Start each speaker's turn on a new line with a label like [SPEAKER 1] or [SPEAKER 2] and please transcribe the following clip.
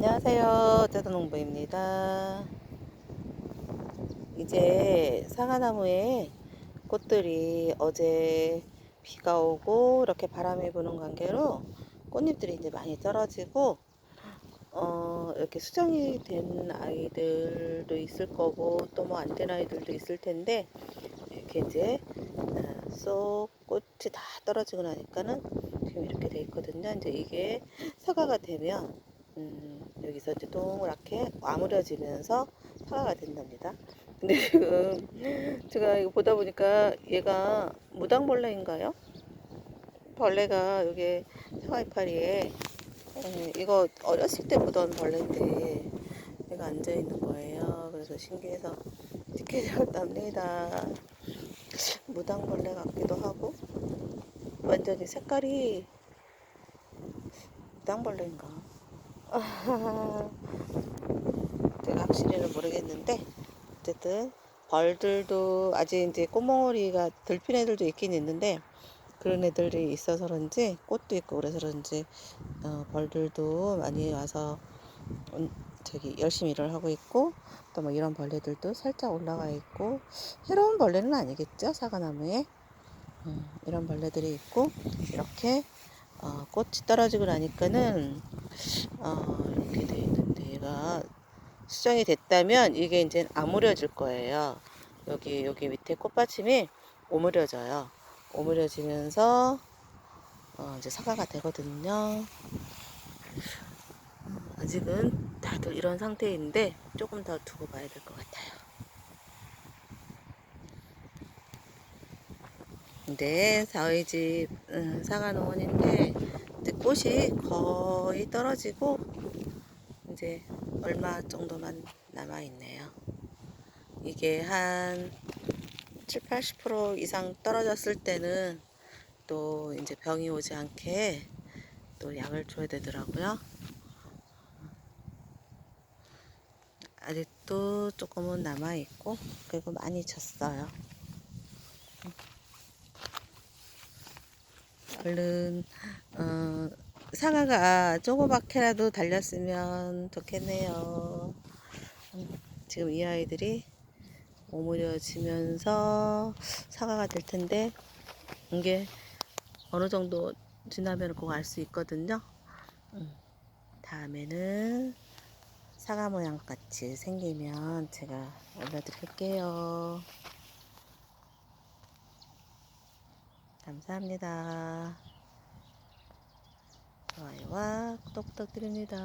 [SPEAKER 1] 안녕하세요. 떼도농부입니다. 이제 사과나무에 꽃들이 어제 비가 오고 이렇게 바람이 부는 관계로 꽃잎들이 이제 많이 떨어지고 어, 이렇게 수정이 된 아이들도 있을 거고 또 뭐 안 된 아이들도 있을 텐데 이렇게 이제 어, 쏙 꽃이 다 떨어지고 나니까는 지금 이렇게 돼 있거든요. 이제 이게 사과가 되면 음, 여기서 이제 동그랗게 아무려지면서 사과가 된답니다. 근데 지금 제가 이거 보다 보니까 얘가 무당벌레인가요? 벌레가 여기 사과 이파리에 음, 이거 어렸을 때 보던 벌레인데 얘가 앉아 있는 거예요. 그래서 신기해서 지켜줬답니다. 무당벌레 같기도 하고 완전히 색깔이 무당벌레인가? 제가 확실히는 모르겠는데 어쨌든 벌들도 아직 이제 꽃몽오리가 들핀 애들도 있긴 있는데 그런 애들이 있어서 그런지 꽃도 있고 그래서 그런지 어, 벌들도 많이 와서 음, 저기 열심히 일을 하고 있고 또 뭐 이런 벌레들도 살짝 올라가 있고 해로운 벌레는 아니겠죠? 사과나무에. 음, 이런 벌레들이 있고 이렇게 어, 꽃이 떨어지고 나니까는 어, 이렇게 돼 있는데 얘가 수정이 됐다면 이게 이제 아무려질 거예요. 여기 여기 밑에 꽃받침이 오므려져요. 오므려지면서 어, 이제 사과가 되거든요. 아직은 다들 이런 상태인데 조금 더 두고 봐야 될 것 같아요. 근데 저희 집 음, 사과 농원인데 이제 꽃이 거의 떨어지고 이제 얼마 정도만 남아 있네요. 이게 한 7, 80% 이상 떨어졌을 때는 또 이제 병이 오지 않게 또 약을 줘야 되더라고요. 아직도 조금은 남아 있고 그리고 많이 졌어요. 얼른 어, 사과가 조그맣게라도 달렸으면 좋겠네요. 음, 지금 이 아이들이 오므려지면서 사과가 될 텐데 이게 어느 정도 지나면 꼭알수 있거든요. 음, 다음에는 사과 모양 같이 생기면 제가 올려드릴게요. 감사합니다. 좋아요와 구독 부탁드립니다.